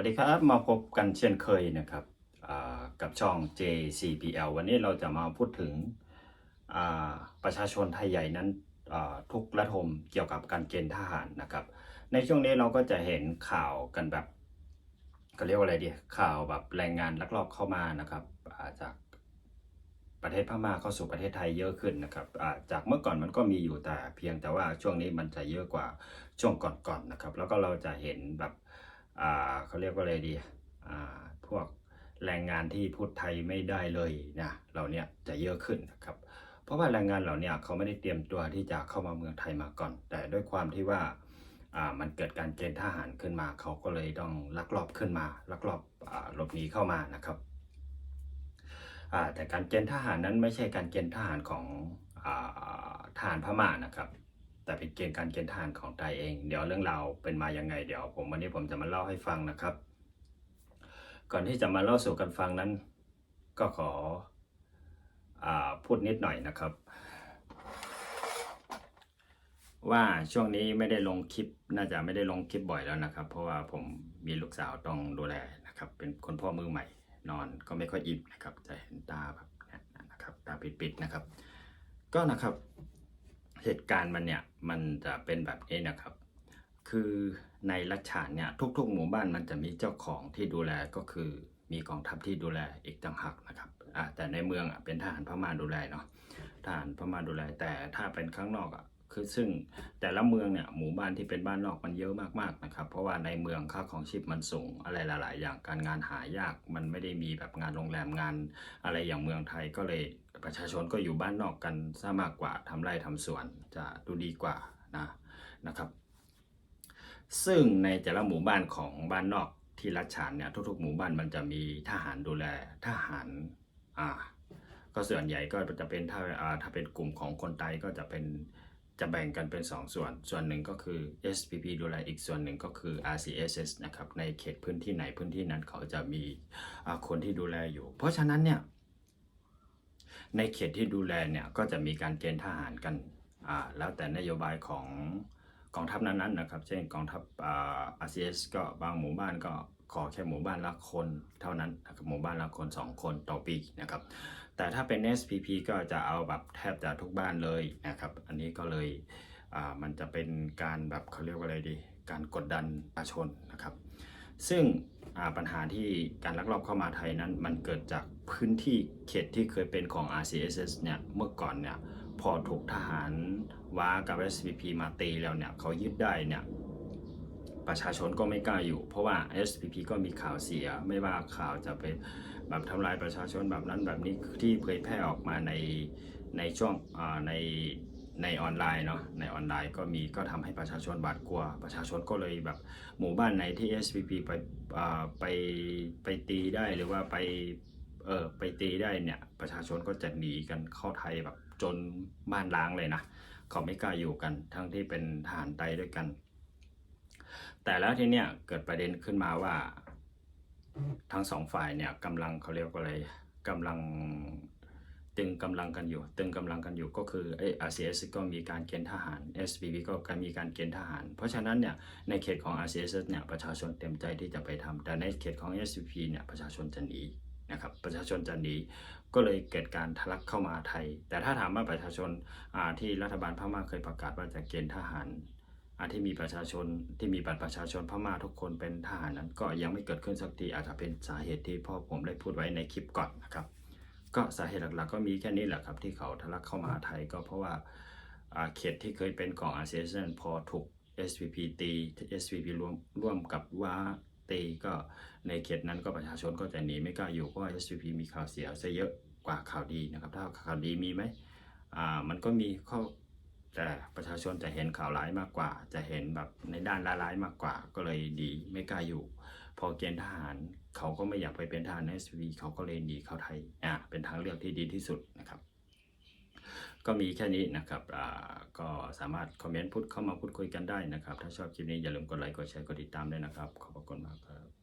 วัสดีครับมาพบกันเช่นเคยนะครับกับช่อง JCPL วันนี้เราจะมาพูดถึงประชาชนไทยใหญ่นั้นทุกระทมเกี่ยวกับการเกณฑ์ทหารนะครับ ในช่วงนี้เราก็จะเห็นข่าวกันแบบเขาเรียกว่าอะไรดีข่าวแบบแรงงานลักลอบเข้ามานะครับจากประเทศพม่าเข้าสู่ประเทศไทยเยอะขึ้นนะครับจากเมื่อก่อนมันก็มีอยู่แต่เพียงแต่ว่าช่วงนี้มันจะเยอะกว่าช่วงก่อนๆนะครับ แล้วก็เราจะเห็นแบบ เขาเรียกว่าอะไรดีพวกแรงงานที่พูดไทยไม่ได้เลยนะเราเนี่ยจะเยอะขึ้นนะครับ เพราะว่าแรงงานเหล่านี้เขาไม่ได้เตรียมตัวที่จะเข้ามาเมืองไทยมาก่อน แต่ด้วยความที่ว่ามันเกิดการเกณฑ์ทหารขึ้นมา เขาก็เลยต้องลักลอบขึ้นมา ลักลอบหลบหนีเข้ามานะครับแต่การเกณฑ์ทหารนั้นไม่ใช่การเกณฑ์ทหารของอ่าทหารพม่านะครับ แต่เป็นเกณฑ์การเกณฑ์ทหารของไทยเอง เดี๋ยวเรื่องราวเป็นมายังไงเดี๋ยวผมวันนี้ผมจะมาเล่าให้ฟังนะครับ ก่อนที่จะมาเล่าสู่กันฟังนั้น ก็ขออพูดนิดหน่อยนะครับ ว่าช่วงนี้ไม่ได้ลงคลิปน่าจะไม่ได้ลงคลิปบ่อยแล้วนะครับ เพราะว่าผมมีลูกสาวต้องดูแลนะครับ เป็นคนพ่อมือใหม่ นอนก็ไม่ค่อยอิ่มนะครับ จะเห็นตาแบบนี้นะครับตาปิดๆนะครับ ก็นะครับ เหตุการณ์มันเนี่ยมันจะเป็นแบบนี้นะครับ คือในรัชฉานเนี่ยทุกๆ หมู่บ้านมันจะมีเจ้าของที่ดูแลก็คือมีกองทัพที่ดูแลอีกต่างหากนะครับอ่าแต่ในเมืองอะเป็นทหารพม่าดูแลเนาะทหารพม่าดูแลแต่ถ้าเป็นข้างนอกอะ คือซึ่งแต่ละเมืองเนี่ยหมู่บ้านที่เป็นบ้านนอกมันเยอะมากๆนะครับ เพราะว่าในเมืองค่าของชีพมันสูงอะไรหลาย ๆ อย่างการงานหายากมันไม่ได้มีแบบงานโรงแรมงานอะไรอย่างเมืองไทยก็เลยประชาชนก็อยู่บ้านนอกกันซะมากกว่าทำไร่ทำสวนจะดูดีกว่านะนะครับ ซึ่งในแต่ละหมู่บ้านของบ้านนอกที่รัชฉานเนี่ยทุก ๆ หมู่บ้านมันจะมีทหารดูแลทหารอ่าก็ส่วนใหญ่ก็จะเป็นถ้าอ่าถ้าเป็นกลุ่มของคนไทยก็จะเป็น จะแบ่งกันเป็น 2 ส่วน ส่วนหนึ่งก็คือ SPP ดูแลอีกส่วนหนึ่งก็คือ RCSS นะครับ ในเขตพื้นที่ไหนพื้นที่นั้นเขาจะมีคนที่ดูแลอยู่ เพราะฉะนั้นเนี่ย ในเขตที่ดูแลเนี่ย ก็จะมีการเกณฑ์ทหารกัน แล้วแต่นโยบายของกองทัพนั้นๆนะครับ เช่นกองทัพอ่า RCS ก็บางหมู่บ้านก็ ขอแค่หมู่บ้านละคนเท่านั้นนะครับหมู่บ้านละคน 2 คนต่อปีนะครับ แต่ถ้าเป็น SPP ก็จะเอาแบบแทบจะทุกบ้านเลยนะครับ อันนี้ก็เลยมันจะเป็นการแบบเขาเรียกว่าอะไรดี การกดดันประชาชนนะครับ ซึ่งปัญหาที่การลักลอบเข้ามาไทยนั้น มันเกิดจากพื้นที่เขตที่เคยเป็นของ RCSS เนี่ยเมื่อก่อนเนี่ยพอถูกทหารว้ากับ SPP มาตีแล้วเนี่ยเขายึดได้เนี่ย ประชาชนก็ไม่กล้าอยู่ เพราะว่า SPP ก็มีข่าวเสีย ไม่ว่าข่าวจะไปแบบทำลายประชาชนแบบนั้นแบบนี้ที่เผยแพร่ออกมาในในช่วงในในออนไลน์เนาะในออนไลน์ก็มีก็ทำให้ประชาชนบาดกลัว ประชาชนก็เลยแบบหมู่บ้านไหนที่ SPP ไปไปไปตีได้หรือว่าไปเออไปตีได้เนี่ยประชาชนก็จะหนีกันเข้าไทยแบบจนบ้านล้างเลยนะ เขาไม่กล้าอยู่กันทั้งที่เป็นทหารไทยด้วยกัน แต่แล้วทีเนี้ยเกิดประเด็นขึ้นมาว่า ทั้งสองฝ่ายเนี่ยกำลังเขาเรียกว่าอะไรกำลังตึงกำลังกันอยู่ ตึงกำลังกันอยู่ก็คือเออ RCS ก็มีการเกณฑ์ทหาร SPB ก็มีการเกณฑ์ทหาร เพราะฉะนั้นเนี่ยในเขตของ RCS เนี่ยประชาชนเต็มใจที่จะไปทำแต่ในเขตของ SPP เนี่ยประชาชนจะหนีนะครับประชาชนจะหนีก็เลยเกิดการทะลักเข้ามาไทย แต่ถ้าถามว่าประชาชนอ่าที่รัฐบาลพม่าเคยประกาศว่าจะเกณฑ์ทหาร อ่าที่มีประชาชนที่มีบัตรประชาชนพม่าทุกคนเป็นทหารนั้น ก็ยังไม่เกิดขึ้นสักทีอาจจะเป็นสาเหตุที่พ่อผมได้พูดไว้ในคลิปก่อนนะครับ ก็สาเหตุหลักๆ ก็มีแค่นี้แหละครับที่เขาทะลักเข้ามาไทยก็เพราะว่าอาเขตที่เคยเป็นของอาเซียนพอถูก SPP ตี SPP ร่วมร่วมกับว่าตีก็ในเขตนั้นก็ประชาชนก็จะหนีไม่กล้าอยู่เพราะว่า SPP มีข่าวเสียซะเยอะกว่าข่าวดีนะครับ ถ้าข่าวดีมีไหมอ่ามันก็มีข้อ แต่ประชาชนจะเห็นข่าวร้ายมากกว่า จะเห็นแบบในด้านร้ายๆมากกว่า ก็เลยหนีไม่กล้าอยู่ พอเกณฑ์ทหารเขาก็ไม่อยากไปเป็นทหารใน SPP เขาก็เลยหนีเข้าไทยอ่าเป็นทางเลือกที่ดีที่สุดนะครับ ก็มีแค่นี้นะครับอ่าก็สามารถคอมเมนต์พูดเข้ามาพูดคุยกันได้นะครับ ถ้าชอบคลิปนี้อย่าลืมกดไลค์กดแชร์กดติดตามด้วยนะครับ ขอบพระคุณมากครับ